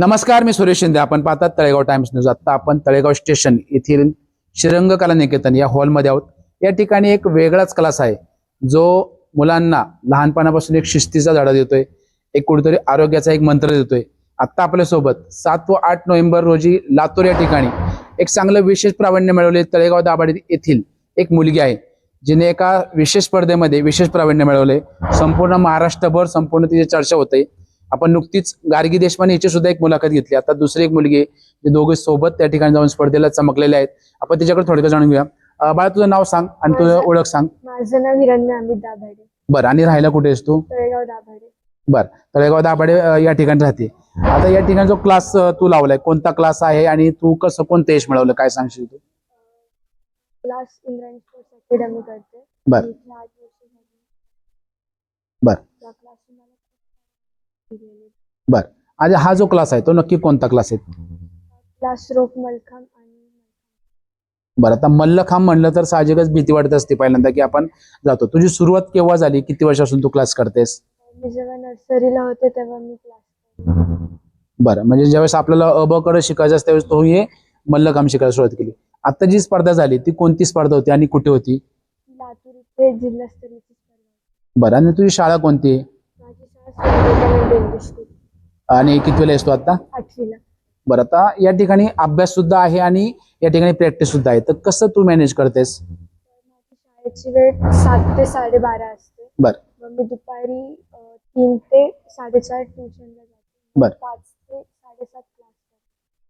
नमस्कार मी सुरेश शिंदे. आपण पाहतात तळेगाव टाइम्स न्यूज. आता आपण तळेगाव स्टेशन येथील श्रीरंग कला निकेतन या हॉलमध्ये आहोत. या ठिकाणी एक वेगळाच क्लास आहे. जो मुलांना लहानपणापासून एक शिस्तीचा धडा देतोय. एक कुठेतरी आरोग्याचा एक मंत्र देतोय. आत्ता आपल्यासोबत सात व आठ नोव्हेंबर रोजी लातूर या ठिकाणी एक चांगलं विशेष प्रावीण्य मिळवले तळेगाव दाभाडी येथील एक मुलगी आहे. जिने एका विशेष स्पर्धेमध्ये विशेष प्रावीण्य मिळवले. संपूर्ण महाराष्ट्रभर संपूर्ण तिची चर्चा होते. आपण नुकतीच गार्गी देशपांडे हिची सुद्धा एक मुलाखत घेतली. आता दुसरी एक मुलगी जे दोघे सोबत त्या ठिकाणी जाऊन स्पर्धेला चमकलेले आहेत. आपण तिच्याकडे थोडक्यात जाणून घेऊया. बाळा तुझं नाव सांग आणि तुझं ओळख सांग. माझं नाव हिरण्य अमित दाभाडे. बरं आणि राहायला कुठे आहेस तू? तळेगाव दाभाडे. बरं तळेगाव दाभाडे या ठिकाणी राहते. आता या ठिकाणी जो क्लास तू लावलाय कोणता क्लास आहे आणि तू कसं कोणतं यश मिळवलं? काय सांगशील तू? क्लास इंद्रायणी स्पोर्ट्स अकॅडमी करते. बरं. बरं. आणि हा जो क्लास आहे तो नक्की कोणता क्लास आहे? क्लास रोप मलखाम आणि बरं आता मल्लखांब म्हणलं तर साहजिकच भीती वाटत असते पहिल्यांदा की आपण जातो. तुझी सुरुवात केव्हा झाली? किती वर्षापासून तू क्लास करतेस? मी जेव्हा नर्सरीला होते तेव्हा मी क्लास बरं म्हणजे ज्यावेळेस आपल्याला अ ब कडे शिकायचं असतं त्यावेळेस तो हे मल्लखांब शिकायला सुरुवात केली. आता जी स्पर्धा झाली ती कोणती स्पर्धा होती आणि कुठे होती? लातूर इथे जिल्हास्तरीयची स्पर्धा बरं आणि तुझी शाळा कोणती? आहे आणि कितवीला आहेस तू आता? आठवीला. बरं आता या ठिकाणी अभ्यास सुद्धा आहे आणि या ठिकाणी प्रॅक्टिस सुद्धा आहे. तर कसं तू मॅनेज करतेस? शाळेची वेळ सात ते साडेबारा असते. बरं. मग मी दुपारी तीन ते साडेचार ट्युशनला जाते. बरं. पाच ते साडेसात क्लास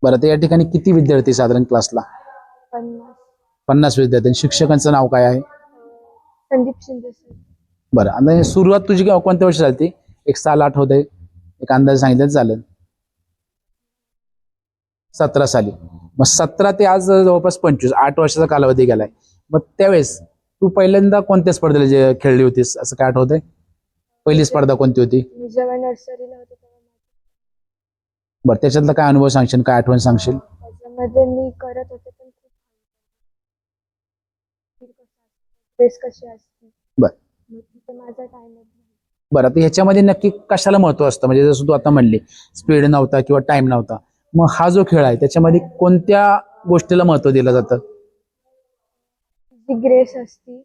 बरं आता या ठिकाणी किती विद्यार्थी साधारण क्लासला पन्नास. पन्नास विद्यार्थी. आणि शिक्षकांचं नाव काय आहे? संदीप शिंदे सर. बरं हे सुरुवात तुझी कोणत्या वर्षी झाली एक साल आठवत आहे एक अंदाज सांगितलं चालेल. सतरा साली. मग सतरा ते आज जवळपास पंचवीस आठ वर्षाचा कालावधी गेलाय. मग त्यावेळेस तू पहिल्यांदा कोणत्या स्पर्धेला जे खेळली होतीस? असं काय आठवत आहे पहिली स्पर्धा कोणती होती? होते बरं त्याच्यातला काय अनुभव सांगशील? काय आठवण सांगशील? त्याच्यामध्ये मी करत होते पण खूप ड्रेस कशी असते? बरं. माझा टाइम बरं आता ह्याच्यामध्ये नक्की कशाला महत्त्व असतं? म्हणजे जसं तू आता म्हणली स्पीड नव्हता किंवा टाइम नव्हता. मग हा जो खेळ आहे त्याच्यामध्ये कोणत्या गोष्टीला महत्त्व दिलं जातं? ग्रेस असती.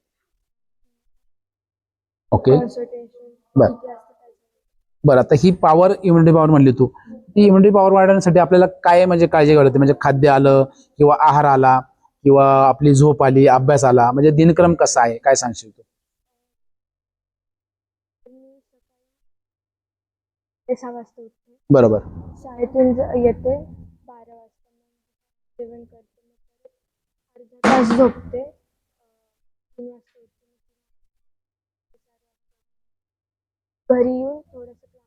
ओके बरं. बरं आता ही पॉवर इम्युनिटी पॉवर म्हणली तू. ती इम्युनिटी पॉवर वाढवण्यासाठी आपल्याला काय म्हणजे काळजी लागते? म्हणजे खाद्य आलं किंवा आहार आला किंवा आपली झोप आली अभ्यास आला. म्हणजे दिनक्रम कसा आहे? काय सांगशील तू? सहा वाजता उठते. बरोबर. शाळेतून ज- येते बारा वाजता मग जेवण करते मग परत अर्धा तास झोपते. अं, तीन वाजता उठते मग तीन वाजता घरी येऊन थोडंसं क्लास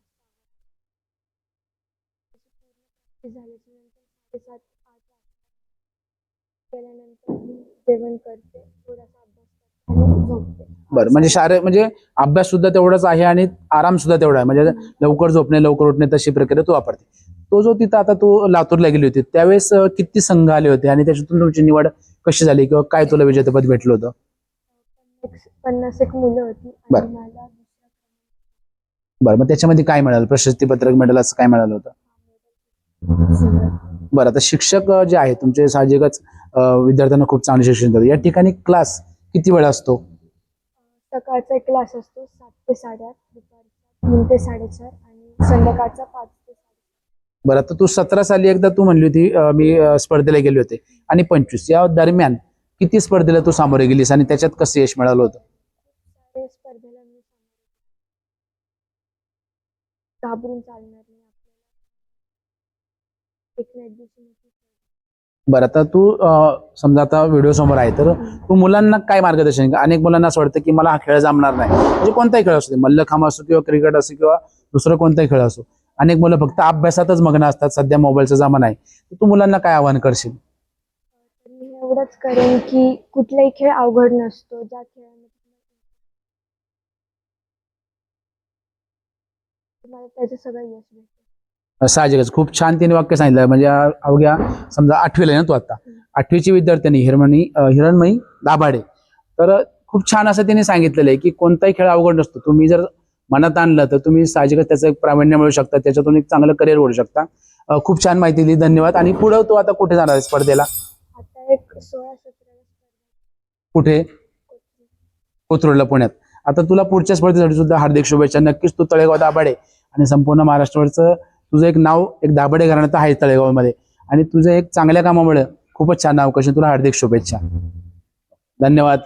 झाल्याच्यानंतर साडेसात आठ वाजता केल्यानंतर मी जेवण करते. थोडासा अभ्यास करते आणि झोपते बरं म्हणजे शारीरिक म्हणजे अभ्यास सुद्धा तेवढाच आहे आणि आराम सुद्धा तेवढा आहे. म्हणजे लवकर झोपणे लवकर उठणे तशी प्रक्रिया तू वापरते. तो जो तिथं आता तू लातूरला गेली होती त्यावेळेस किती संघ आले होते आणि त्याच्यातून तुमची निवड कशी झाली किंवा काय तुला विजेतेपद भेटलं होतं? पन्नास एक मुलं होती बरं. बरं मग त्याच्यामध्ये काय मिळालं? प्रशस्ती पत्रक मिळालं असं काय मिळालं होतं. बरं आता शिक्षक जे आहे तुमचे साहजिकच विद्यार्थ्यांना खूप चांगले शिक्षण देतात. या ठिकाणी क्लास किती वेळ असतो? सकाळचा एक क्लास असतो सात ते साडेआठ दुपारचा तीन ते साडेचार आणि संध्याकाळचा पाच ते बरं आता तू सतरा साली एकदा तू म्हणली होती अं, मी अं, स्पर्धेला गेले होते. आणि पंचवीस या दरम्यान किती स्पर्धेला तू सामोरे गेलीस आणि त्याच्यात कसं यश मिळालं होतं? स्पर्धेला मी घाबरून चालणार नाही आपल्याला. एक ना एक दिवशी नक्की स्पर्धा. बरं आता तू समजा आता व्हिडिओ समोर आहे तर तू मुलांना काय मार्गदर्शन अनेक मुलांना असं वाटतं की मला हा खेळ जमणार नाही. म्हणजे कोणताही खेळ असू दे मल्लखांब असो किंवा क्रिकेट असो किंवा दुसरं कोणताही खेळ असो अनेक मुलं फक्त अभ्यासातच मग्न असतात सध्या मोबाईलचा जमाना आहे. तर तू मुलांना काय आवाहन करशील? मी एवढंच करेन की कुठलाही खेळ अवघड नसतो ज्या खेळामध्ये तुम्हाला त्याचं सगळं यश भेटेल साहजिकच. खूप छान तिने वाक्य सांगितलं. म्हणजे अवघ्या समजा आठवीला आहे ना तू आता. आठवीची विद्यार्थ्यांनी हिरमणी हिरणमयी दाभाडे. तर खूप छान असं तिने सांगितलेलं आहे की कोणताही खेळ अवघड नसतो. तुम्ही जर मनात आणलं तर तुम्ही साहजिकच त्याचं एक प्रावीण्य मिळू शकता. त्याच्यातून एक चांगलं करिअर ओढू शकता. खूप छान माहिती दिली. धन्यवाद. आणि पुढं तू आता कुठे जाणार आहे स्पर्धेला. कुठे? कोथरूडला पुण्यात. आता तुला पुढच्या स्पर्धेसाठी सुद्धा हार्दिक शुभेच्छा. नक्कीच तू तळेगाव दाभाडे आणि संपूर्ण महाराष्ट्रावरचं तुझं एक नाव एक दाबडे घराण्यात आहे तळेगावमध्ये. आणि तुझं एक चांगल्या कामामुळे खूपच छान नाव कशी तुला हार्दिक शुभेच्छा. धन्यवाद.